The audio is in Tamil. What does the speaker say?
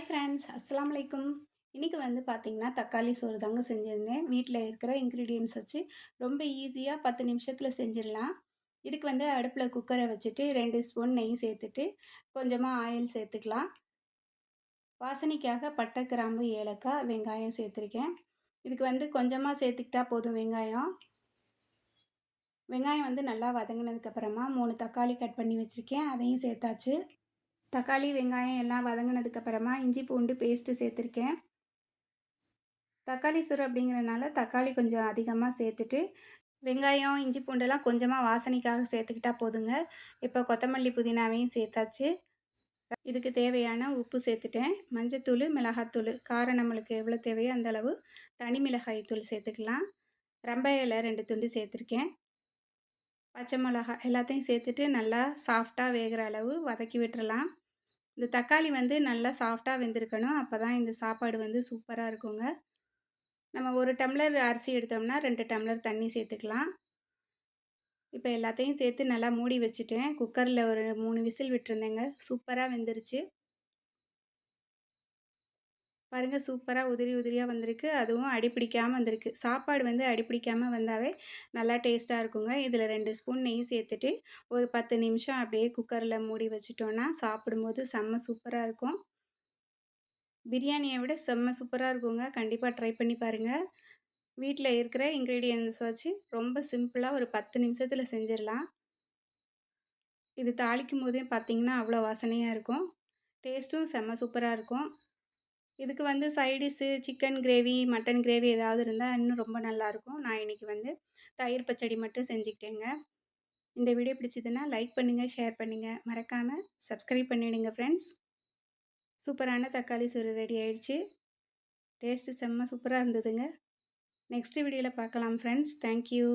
ஹாய் ஃப்ரெண்ட்ஸ் அஸ்லாம் வலைக்கும் இன்றைக்கி வந்து பார்த்திங்கன்னா தக்காளி சோறு தாங்க செஞ்சுருந்தேன். வீட்டில் இருக்கிற இன்க்ரீடியன்ஸ் வச்சு ரொம்ப ஈஸியாக பத்து நிமிஷத்தில் செஞ்சிடலாம். இதுக்கு வந்து அடுப்பில் குக்கரை வச்சுட்டு ரெண்டு ஸ்பூன் நெய் சேர்த்துட்டு கொஞ்சமாக ஆயில் சேர்த்துக்கலாம். வாசனைக்காக பட்டை கிராம்பு ஏலக்காய் வெங்காயம் சேர்த்துருக்கேன். இதுக்கு வந்து கொஞ்சமாக சேர்த்துக்கிட்டா போதும் வெங்காயம். வெங்காயம் வந்து நல்லா வதங்கினதுக்கப்புறமா மூணு தக்காளி கட் பண்ணி வச்சுருக்கேன். அதையும் சேர்த்தாச்சு. தக்காளி வெங்காயம் எல்லாம் வதங்கினதுக்கப்புறமா இஞ்சி பூண்டு பேஸ்ட்டு சேர்த்துருக்கேன். தக்காளி சுறு அப்படிங்கிறனால தக்காளி கொஞ்சம் அதிகமாக சேர்த்துட்டு வெங்காயம் இஞ்சி பூண்டெல்லாம் கொஞ்சமாக வாசனைக்காக சேர்த்துக்கிட்டா போதுங்க. இப்போ கொத்தமல்லி புதினாவையும் சேர்த்தாச்சு. இதுக்கு தேவையான உப்பு சேர்த்துட்டேன். மஞ்சத்தூள் மிளகாத்தூள். காரம் நம்மளுக்கு எவ்வளோ தேவையோ அந்தளவு தனி மிளகாய் தூள் சேர்த்துக்கலாம். ரம்ப இலை ரெண்டு துண்டு சேர்த்துருக்கேன். பச்சை மிளகா எல்லாத்தையும் சேர்த்துட்டு நல்லா சாஃப்டாக வேகிற அளவு வதக்கி விட்டுறலாம். இந்த தக்காளி வந்து நல்லா சாஃப்டாக வெந்திருக்கணும். அப்போ தான் இந்த சாப்பாடு வந்து சூப்பராக இருக்குங்க. நம்ம ஒரு டம்ளர் அரிசி எடுத்தோம்னா ரெண்டு டம்ளர் தண்ணி சேர்த்துக்கலாம். இப்போ எல்லாத்தையும் சேர்த்து நல்லா மூடி வச்சுட்டேன். குக்கரில் ஒரு மூணு விசில் விட்டுருந்தேங்க. சூப்பராக வெந்துருச்சு. பாருங்கள் சூப்பராக உதிரி உதிரியாக வந்திருக்கு. அதுவும் அடிப்பிடிக்காமல் வந்திருக்கு. சாப்பாடு வந்து அடிப்பிடிக்காமல் வந்தாவே நல்லா டேஸ்ட்டாக இருக்குங்க. இதில் ரெண்டு ஸ்பூன் நெய் சேர்த்துட்டு ஒரு பத்து நிமிஷம் அப்படியே குக்கரில் மூடி வச்சுட்டோன்னா சாப்பிடும்போது செம்ம சூப்பராக இருக்கும். பிரியாணியை விட செம்ம சூப்பராக இருக்குங்க. கண்டிப்பாக ட்ரை பண்ணி பாருங்கள் வீட்டில் இருக்கிற இன்க்ரீடியன்ஸ் வச்சு ரொம்ப சிம்பிளாக ஒரு பத்து நிமிஷத்தில் செஞ்சிடலாம். இது தாளிக்கும் போதே பார்த்திங்கன்னா அவ்வளோ வாசனையாக இருக்கும். டேஸ்ட்டும் செம்ம சூப்பராக இருக்கும். இதுக்கு வந்து side dish chicken gravy mutton gravy ஏதாவது இருந்தால் இன்னும் ரொம்ப நல்லாயிருக்கும் நான் இன்றைக்கி வந்து தயிர் பச்சடி மட்டும் செஞ்சுக்கிட்டேங்க. இந்த வீடியோ பிடிச்சதுன்னா லைக் பண்ணுங்கள் ஷேர் பண்ணுங்கள் மறக்காமல் சப்ஸ்கிரைப் பண்ணிவிடுங்க ஃப்ரெண்ட்ஸ் சூப்பரான தக்காளி சோறு ரெடி ஆயிடுச்சு. டேஸ்ட்டு செம்ம சூப்பராக இருந்ததுங்க. நெக்ஸ்ட் வீடியோவில் பார்க்கலாம் ஃப்ரெண்ட்ஸ் தேங்க்யூ